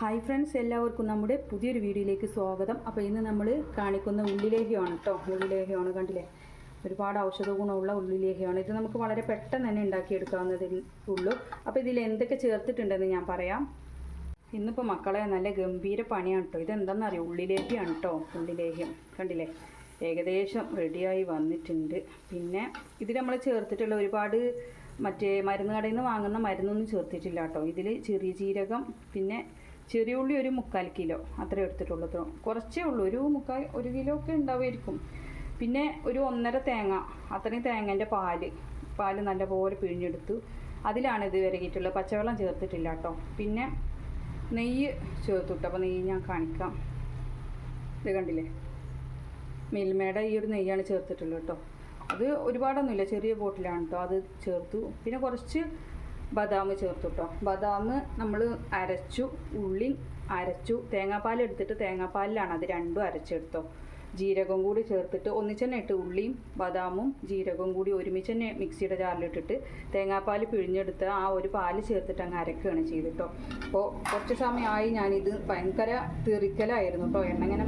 Hi friends എല്ലാവർക്കും നമ്മുടെ പുതിയൊരു വീഡിയോയിലേക്ക് സ്വാഗതം. അപ്പോൾ ഇന്ന് നമ്മൾ കാണിക്കുന്ന ഉള്ളിലേഹ്യമാണ് കേട്ടോ ഉള്ളിലേഹ്യമാണ് കണ്ടില്ലേ? ഒരുപാട് ഔഷധ ഗുണമുള്ള ഉള്ളിലേഹ്യമാണ്. ഇത് നമുക്ക് വളരെ പെട്ടെന്ന് തന്നെ ഉണ്ടാക്കിയെടുക്കാവുന്നതിൽ ഉള്ളൂ. അപ്പോൾ ഇതിൽ എന്തൊക്കെ ചേർത്തിട്ടുണ്ടെന്ന് ഞാൻ പറയാം. ഇന്നിപ്പോൾ മക്കളെ നല്ല ഗംഭീര പണിയാണ് കേട്ടോ ഇതെന്താണെന്നറിയോ ഉള്ളിലേഹ്യമാണ് കേട്ടോ ഉള്ളിലേഹ്യം. കണ്ടില്ലേ? ഏകദേശം റെഡിയായി വന്നിട്ടുണ്ട്. പിന്നെ ഇതിൽ നമ്മൾ ചേർത്തിട്ടുള്ള ഒരുപാട് മറ്റേ മരുന്ന് കടയിൽ നിന്ന് വാങ്ങുന്ന മരുന്നൊന്നും ചേർത്തിട്ടില്ല കേട്ടോ ഇതിൽ ചെറിയ ജീരകം പിന്നെ ചെറിയ ഉള്ളി ഒരു മുക്കാൽ കിലോ അത്രേ എടുത്തിട്ടുള്ളൂ. ട്ടോ. കുറച്ചേ ഉള്ളൂ. ഒരു മുക്കാൽ ഒരു കിലോ ഒക്കെ ഉണ്ടാവുമായിരിക്കും. പിന്നെ ഒരു ഒന്നര തേങ്ങ അത്രയും തേങ്ങേന്റെ പാൽ പാൽ നല്ലപോലെ പിഴിഞ്ഞെടുത്തു. അതിലാണ് ഇത് വിരകിയിട്ടുള്ളത്. പച്ചവെള്ളം ചേർത്തിട്ടില്ല കേട്ടോ. പിന്നെ നെയ്യ് ചേർത്തു കേട്ടോ അപ്പോൾ നെയ്യ് ഞാൻ കാണിക്കാം. ഇത് കണ്ടില്ലേ? മിൽമയുടെ ഈ ഒരു നെയ്യാണ് ചേർത്തിട്ടുള്ളത് കേട്ടോ അത് ഒരുപാടൊന്നുമില്ല. ചെറിയ ബോട്ടിലാണ് കേട്ടോ അത് ചേർത്തു. പിന്നെ കുറച്ച് ബദാം ചേർത്തു കേട്ടോ ബദാം നമ്മൾ അരച്ചു ഉള്ളി അരച്ചു. തേങ്ങാപ്പാൽ എടുത്തിട്ട് തേങ്ങാപ്പാലിലാണ് അത് രണ്ടും അരച്ചെടുത്തോ. ജീരകം കൂടി ചേർത്തിട്ട് ഒന്നിച്ചെന്നെ ഇട്ട് ഉള്ളിയും ബദാമും ജീരകവും കൂടി ഒരുമിച്ച് തന്നെ മിക്സിയുടെ ജാറിലിട്ടിട്ട് തേങ്ങാപ്പാൽ പിഴിഞ്ഞെടുത്ത് ആ ഒരു പാൽ ചേർത്തിട്ട് അങ്ങ് അരക്കുകയാണ് ചെയ്തിട്ടോ. അപ്പോൾ കുറച്ച് സമയമായി ഞാനിത് ഭയങ്കര തെറിക്കലായിരുന്നു കേട്ടോ എണ്ണ ഇങ്ങനെ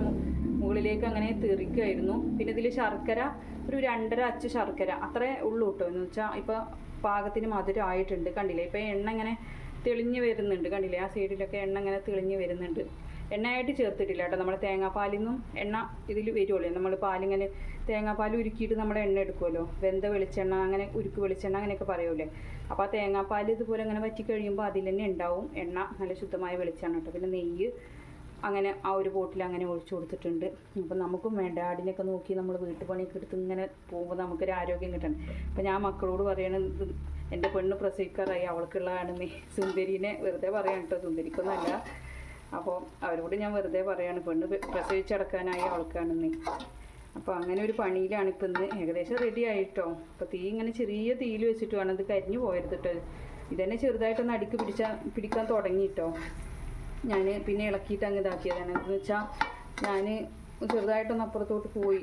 മുകളിലേക്ക് അങ്ങനെ തെറിക്കുമായിരുന്നു പിന്നെ ഇതിൽ ശർക്കര ഒരു രണ്ടര അച്ച് ശർക്കര അത്രേ ഉള്ളൂ കേട്ടോ എന്ന് വെച്ചാൽ ഇപ്പോൾ പാകത്തിന് മധുരം ആയിട്ടുണ്ട് കണ്ടില്ലേ? ഇപ്പോൾ എണ്ണ ഇങ്ങനെ തെളിഞ്ഞ് വരുന്നുണ്ട് കണ്ടില്ലേ? ആ സൈഡിലൊക്കെ എണ്ണ ഇങ്ങനെ തെളിഞ്ഞ് വരുന്നുണ്ട്. എണ്ണയായിട്ട് ചേർത്തിട്ടില്ല കേട്ടോ നമ്മൾ തേങ്ങാപ്പാലിൽ നിന്നും എണ്ണ ഇതിൽ വരുമല്ലോ നമ്മൾ പാലിങ്ങനെ തേങ്ങാപ്പാൽ ഉരുക്കിയിട്ട് നമ്മൾ എണ്ണ എടുക്കുമല്ലോ വെന്ത വെളിച്ചെണ്ണ അങ്ങനെ ഉരുക്ക് വെളിച്ചെണ്ണ അങ്ങനെയൊക്കെ പറയൂലേ. അപ്പോൾ ആ തേങ്ങാപ്പാൽ ഇതുപോലെ അങ്ങനെ വറ്റി കഴിയുമ്പോൾ അതിൽ തന്നെ ഉണ്ടാവും. എണ്ണ നല്ല ശുദ്ധമായ വെളിച്ചെണ്ണ കേട്ടോ. പിന്നെ നെയ്യ് അങ്ങനെ ആ ഒരു ബോട്ടിൽ അങ്ങനെ ഒഴിച്ചു കൊടുത്തിട്ടുണ്ട്. അപ്പം നമുക്കും വേണ്ട. ആടിനെയൊക്കെ നോക്കി നമ്മൾ വീട്ടുപണിയൊക്കെ എടുത്ത് ഇങ്ങനെ പോകുമ്പോൾ നമുക്കൊരു ആരോഗ്യം കിട്ടണം. അപ്പം ഞാൻ മക്കളോട് പറയണത് എന്റെ പെണ്ണ് പ്രസവിക്കാറായി. അവൾക്കുള്ളതാണ് നീ സുന്ദരീനെ വെറുതെ പറയാണ് കേട്ടോ സുന്ദരിക്കൊന്നല്ല അപ്പോൾ അവരോട് ഞാൻ വെറുതെ പറയാണ് പെണ്ണ് പ്രസവിച്ചടക്കാനായി അവൾക്കാണ് നീ അപ്പോൾ അങ്ങനെ ഒരു പണിയിലാണ് ഇപ്പം ഇന്ന്. ഏകദേശം റെഡി ആയിട്ടോ. അപ്പോൾ തീ ഇങ്ങനെ ചെറിയ തീയിൽ വെച്ചിട്ട് വേണം ഇത് കരിഞ്ഞു പോയത് കേട്ടോ ഇതന്നെ ചെറുതായിട്ടൊന്ന് അടുക്ക് പിടിച്ചാൽ പിടിക്കാൻ തുടങ്ങിയിട്ടോ ഞാൻ പിന്നെ ഇളക്കിയിട്ട് അങ്ങ് ഇതാക്കിയതാണ്. എന്ന് വെച്ചാൽ ഞാൻ ചെറുതായിട്ടൊന്ന് അപ്പുറത്തോട്ട് പോയി.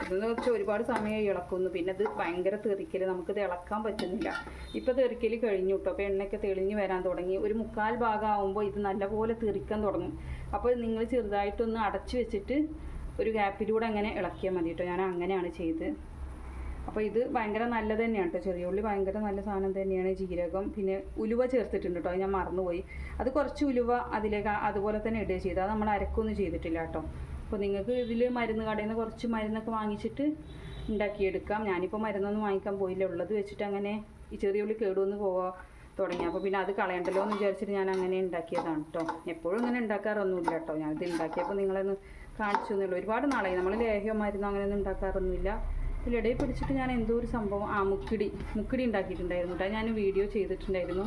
അതെന്ന് വെച്ചാൽ ഒരുപാട് സമയം ഇളക്കുന്നു. പിന്നെ അത് ഭയങ്കര തെറിക്കൽ നമുക്കിത് ഇളക്കാൻ പറ്റുന്നില്ല. ഇപ്പോൾ തെറിക്കൽ കഴിഞ്ഞു കേട്ടോ അപ്പോൾ എണ്ണയൊക്കെ തെളിഞ്ഞ് വരാൻ തുടങ്ങി. ഒരു മുക്കാൽ ഭാഗം ആകുമ്പോൾ ഇത് നല്ലപോലെ തെറിക്കാൻ തുടങ്ങും. അപ്പോൾ നിങ്ങൾ ചെറുതായിട്ടൊന്ന് അടച്ചു വെച്ചിട്ട് ഒരു ഗ്യാപ്പിലൂടെ അങ്ങനെ ഇളക്കിയാൽ മതി കേട്ടോ ഞാൻ അങ്ങനെയാണ് ചെയ്ത്. അപ്പോൾ ഇത് ഭയങ്കര നല്ലത് തന്നെയാണ് കേട്ടോ ചെറിയ ഉള്ളി ഭയങ്കര നല്ല സാധനം തന്നെയാണ്. ജീരകം പിന്നെ ഉലുവ ചേർത്തിട്ടുണ്ട് കേട്ടോ അത് ഞാൻ മറന്നുപോയി. അത് കുറച്ച് ഉലുവ അതിലേക്ക് അതുപോലെ തന്നെ ഇടുക ചെയ്തു. അത് നമ്മൾ അരക്കൊന്നും ചെയ്തിട്ടില്ല കേട്ടോ അപ്പോൾ നിങ്ങൾക്ക് ഇതിൽ മരുന്ന് കടയിൽ നിന്ന് കുറച്ച് മരുന്നൊക്കെ വാങ്ങിച്ചിട്ട് ഉണ്ടാക്കിയെടുക്കാം. ഞാനിപ്പോൾ മരുന്നൊന്നും വാങ്ങിക്കാൻ പോയില്ല. ഉള്ളത് വെച്ചിട്ട് അങ്ങനെ ഈ ചെറിയ ഉള്ളി കേടുവന്ന് പോവാ തുടങ്ങി. അപ്പോൾ പിന്നെ അത് കളയണ്ടല്ലോ എന്ന് വിചാരിച്ചിട്ട് ഞാൻ അങ്ങനെ ഉണ്ടാക്കിയതാണ് കേട്ടോ എപ്പോഴും ഇങ്ങനെ ഉണ്ടാക്കാറൊന്നുമില്ല കേട്ടോ ഞാനിത് ഉണ്ടാക്കിയപ്പോൾ നിങ്ങളൊന്ന് കാണിച്ചു തന്നുള്ളൂ ഒരുപാട് നാളായി. നമ്മൾ ലേഹ്യം മരുന്നോ അങ്ങനെയൊന്നും ഉണ്ടാക്കാറൊന്നുമില്ല. ഇതിലിടയിൽ പിടിച്ചിട്ട് ഞാൻ എന്തോ ഒരു സംഭവം ആ മുക്കിടി. മുക്കിടി ഉണ്ടാക്കിയിട്ടുണ്ടായിരുന്നു കേട്ടോ. ഞാൻ വീഡിയോ ചെയ്തിട്ടുണ്ടായിരുന്നു.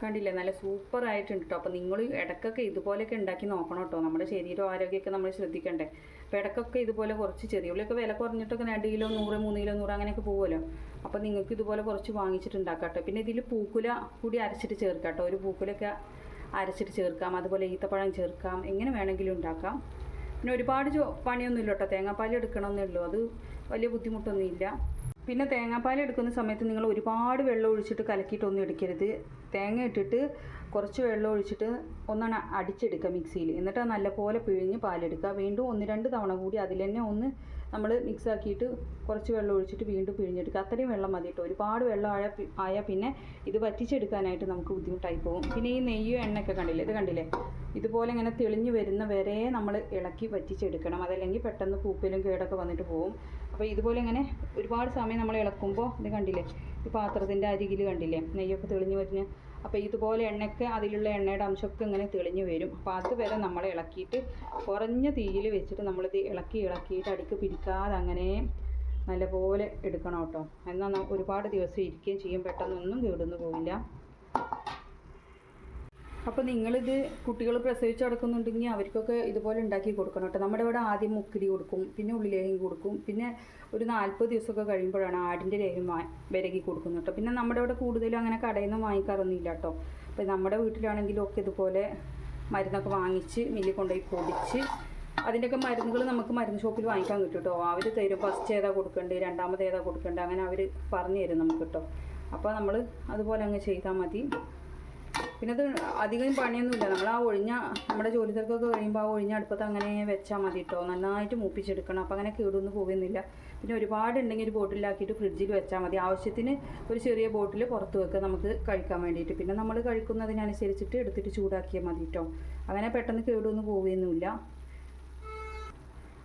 കണ്ടില്ലേ? നല്ല സൂപ്പർ ആയിട്ടുണ്ട് കേട്ടോ അപ്പോൾ നിങ്ങൾ ഇടക്കൊക്കെ ഇതുപോലെയൊക്കെ ഉണ്ടാക്കി നോക്കണം കേട്ടോ നമ്മുടെ ശരീരം ആരോഗ്യമൊക്കെ നമ്മൾ ശ്രദ്ധിക്കണ്ടേ. അപ്പോൾ ഇടക്കൊക്കെ ഇതുപോലെ കുറച്ച് ചെറിയ ഉള്ളിയൊക്കെ വില കുറഞ്ഞിട്ടൊക്കെ രണ്ട് കിലോ നൂറ് മൂന്ന് കിലോ നൂറ് അങ്ങനെയൊക്കെ പോകുമല്ലോ അപ്പോൾ നിങ്ങൾക്ക് ഇതുപോലെ കുറച്ച് വാങ്ങിച്ചിട്ട് ഉണ്ടാക്കാം കേട്ടോ പിന്നെ ഇതിൽ പൂക്കുല കൂടി അരച്ചിട്ട് ചേർക്കാം കേട്ടോ ഒരു പൂക്കുലൊക്കെ അരച്ചിട്ട് ചേർക്കാം. അതുപോലെ ഈത്തപ്പഴം ചേർക്കാം. എങ്ങനെ വേണമെങ്കിലും ഉണ്ടാക്കാം. പിന്നെ ഒരുപാട് ജോ പണിയൊന്നുമില്ല കേട്ടോ തേങ്ങാപ്പാൽ എടുക്കണമെന്നേ ഉള്ളൂ അത് വലിയ ബുദ്ധിമുട്ടൊന്നുമില്ല. പിന്നെ തേങ്ങാപ്പാൽ എടുക്കുന്ന സമയത്ത് നിങ്ങൾ ഒരുപാട് വെള്ളം ഒഴിച്ചിട്ട് കലക്കിയിട്ടൊന്നും എടുക്കരുത്. തേങ്ങ ഇട്ടിട്ട് കുറച്ച് വെള്ളം ഒഴിച്ചിട്ട് ഒന്നാണ് അടിച്ചെടുക്കുക മിക്സിയിൽ. എന്നിട്ട് നല്ലപോലെ പിഴിഞ്ഞ് പാലെടുക്കുക. വീണ്ടും ഒന്ന് രണ്ട് തവണ കൂടി അതിൽ തന്നെ ഒന്ന് നമ്മൾ മിക്സ് ആക്കിയിട്ട് കുറച്ച് വെള്ളം ഒഴിച്ചിട്ട് വീണ്ടും പിഴിഞ്ഞെടുക്കുക. അത്രയും വെള്ളം മതി കേട്ടോ. ഒരുപാട് വെള്ളം ആയ ആയാൽ പിന്നെ ഇത് വറ്റിച്ചെടുക്കാനായിട്ട് നമുക്ക് ബുദ്ധിമുട്ടായി പോകും. പിന്നെ ഈ നെയ്യോ എണ്ണയൊക്കെ കണ്ടില്ലേ? ഇത് കണ്ടില്ലേ? ഇതുപോലെ ഇങ്ങനെ തെളിഞ്ഞ് വരുന്ന വരെ നമ്മൾ ഇളക്കി വറ്റിച്ചെടുക്കണം. അതല്ലെങ്കിൽ പെട്ടെന്ന് പൂപ്പലും കേടൊക്കെ വന്നിട്ട് പോകും അപ്പോൾ ഇതുപോലെ ഇങ്ങനെ ഒരുപാട് സമയം നമ്മൾ ഇളക്കുമ്പോൾ ഇത് കണ്ടില്ലേ? ഈ പാത്രത്തിന്റെ അരികിൽ കണ്ടില്ലേ? നെയ്യൊക്കെ തെളിഞ്ഞു വരുന്ന അപ്പോൾ ഇതുപോലെ എണ്ണയ്ക്ക് അതിലുള്ള എണ്ണയുടെ അംശമൊക്കെ ഇങ്ങനെ തെളിഞ്ഞു വരും. അപ്പോൾ അതുവരെ നമ്മൾ ഇളക്കിയിട്ട് കുറഞ്ഞ തീയിൽ വെച്ചിട്ട് നമ്മളിത് ഇളക്കി ഇളക്കിയിട്ട് അടിക്ക് പിടിക്കാതെ അങ്ങനെ നല്ലപോലെ എടുക്കണം കേട്ടോ. എന്നാൽ ഒരുപാട് ദിവസം ഇരിക്കുകയും ചെയ്യും. പെട്ടെന്നൊന്നും കേടുന്നു പോവില്ല. അപ്പോൾ നിങ്ങളിത് കുട്ടികൾ പ്രസവിച്ച് കിടക്കുന്നുണ്ടെങ്കിൽ അവർക്കൊക്കെ ഇതുപോലെ ഉണ്ടാക്കി കൊടുക്കണം കേട്ടോ. നമ്മുടെ ഇവിടെ ആദ്യം മുക്കിരി കൊടുക്കും പിന്നെ ഉള്ളിലേഹം കൊടുക്കും പിന്നെ ഒരു നാൽപ്പത് ദിവസമൊക്കെ കഴിയുമ്പോഴാണ് ആടിന്റെ ലേഹം വിരകി കൊടുക്കുന്നത് കേട്ടോ. പിന്നെ നമ്മുടെ ഇവിടെ കൂടുതലും അങ്ങനെ കടയിൽ നിന്ന് വാങ്ങിക്കാറൊന്നുമില്ല കേട്ടോ. അപ്പോൾ നമ്മുടെ വീട്ടിലാണെങ്കിലും ഒക്കെ ഇതുപോലെ മരുന്നൊക്കെ വാങ്ങിച്ച് മില്ലിൽ കൊണ്ടുപോയി പൊടിച്ച് അതിന്റെയൊക്കെ മരുന്നുകൾ നമുക്ക് മരുന്ന് ഷോപ്പിൽ വാങ്ങിക്കാൻ കിട്ടും കേട്ടോ. അവർ തരും. ഫസ്റ്റ് ഏതാ കൊടുക്കേണ്ടത്? രണ്ടാമത് ഏതാ കൊടുക്കേണ്ടത്? അങ്ങനെ അവർ പറഞ്ഞു തരും നമുക്ക് കേട്ടോ. അപ്പോൾ നമ്മൾ അതുപോലെ അങ്ങ് ചെയ്താൽ മതി. പിന്നെ അത് അധികം പണിയൊന്നുമില്ല. നമ്മൾ ആ ഒഴിഞ്ഞ നമ്മുടെ ജോലി തിരക്കൊക്കെ കഴിയുമ്പോൾ ആ ഒഴിഞ്ഞ അടുപ്പത്ത് അങ്ങനെ വെച്ചാൽ മതി കേട്ടോ നന്നായിട്ട് മൂപ്പിച്ചെടുക്കണം. അപ്പോൾ അങ്ങനെ കേടൊന്നും പോകുന്നില്ല. പിന്നെ ഒരുപാട് ഉണ്ടെങ്കിൽ ഒരു ബോട്ടിലാക്കിയിട്ട് ഫ്രിഡ്ജിൽ വെച്ചാൽ മതി. ആവശ്യത്തിന് ഒരു ചെറിയ ബോട്ടിൽ പുറത്ത് വെക്കുക. നമുക്ക് കഴിക്കാൻ വേണ്ടിയിട്ട്. പിന്നെ നമ്മൾ കഴിക്കുന്നതിനനുസരിച്ചിട്ട് എടുത്തിട്ട് ചൂടാക്കിയാൽ മതി കേട്ടോ അങ്ങനെ പെട്ടെന്ന് കേടൊന്നും പോവുകയൊന്നുമില്ല.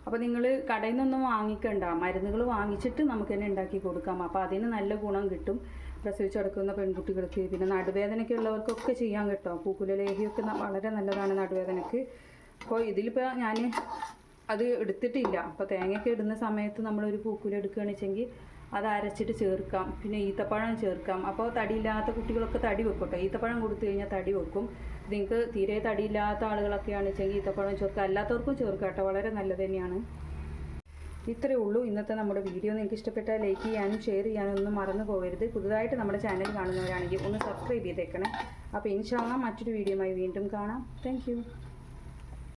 അപ്പോൾ നിങ്ങൾ കടയിൽ നിന്നൊന്നും വാങ്ങിക്കണ്ട. മരുന്നുകൾ വാങ്ങിച്ചിട്ട് നമുക്ക് തന്നെ ഉണ്ടാക്കി കൊടുക്കാം. അപ്പോൾ അതിന് നല്ല ഗുണം കിട്ടും. പ്രസവിച്ചെടുക്കുന്ന പെൺകുട്ടികൾക്ക് പിന്നെ നടുവേദനയ്ക്ക് ഉള്ളവർക്കൊക്കെ ചെയ്യാൻ കേട്ടോ. പൂക്കുല ലേഹിയൊക്കെ വളരെ നല്ലതാണ് നടുവേദനയ്ക്ക് അപ്പോൾ ഇതിലിപ്പോൾ ഞാൻ അത് എടുത്തിട്ടില്ല. അപ്പോൾ തേങ്ങയൊക്കെ ഇടുന്ന സമയത്ത് നമ്മളൊരു പൂക്കുല എടുക്കുകയാണ് വെച്ചെങ്കിൽ അത് അരച്ചിട്ട് ചേർക്കാം. പിന്നെ ഈത്തപ്പഴം ചേർക്കാം. അപ്പോൾ തടിയില്ലാത്ത കുട്ടികളൊക്കെ തടി വെക്കും കേട്ടോ ഈത്തപ്പഴം കൊടുത്തു കഴിഞ്ഞാൽ തടി വെക്കും. നിങ്ങൾക്ക് തീരെ തടിയില്ലാത്ത ആളുകളൊക്കെയാണെന്ന് വെച്ചെങ്കിൽ ഈത്തപ്പഴം ചേർക്കുക. അല്ലാത്തവർക്കും ചേർക്കാം കേട്ടോ. വളരെ നല്ലത് തന്നെയാണ്. ഇത്രയേ ഉള്ളൂ. ഇന്നത്തെ നമ്മുടെ വീഡിയോ. നിങ്ങൾക്ക് ഇഷ്ടപ്പെട്ടാൽ ലൈക്ക് ചെയ്യാനും ഷെയർ ചെയ്യാനും ഒന്നും മറന്നു പോകരുത്. പുതുതായിട്ട് നമ്മുടെ ചാനൽ കാണുന്നവരാണെങ്കിൽ ഒന്ന് സബ്സ്ക്രൈബ് ചെയ്തേക്കണേ. അപ്പോൾ ഇൻഷാല്ല മറ്റൊരു വീഡിയോയുമായി വീണ്ടും കാണാം. താങ്ക്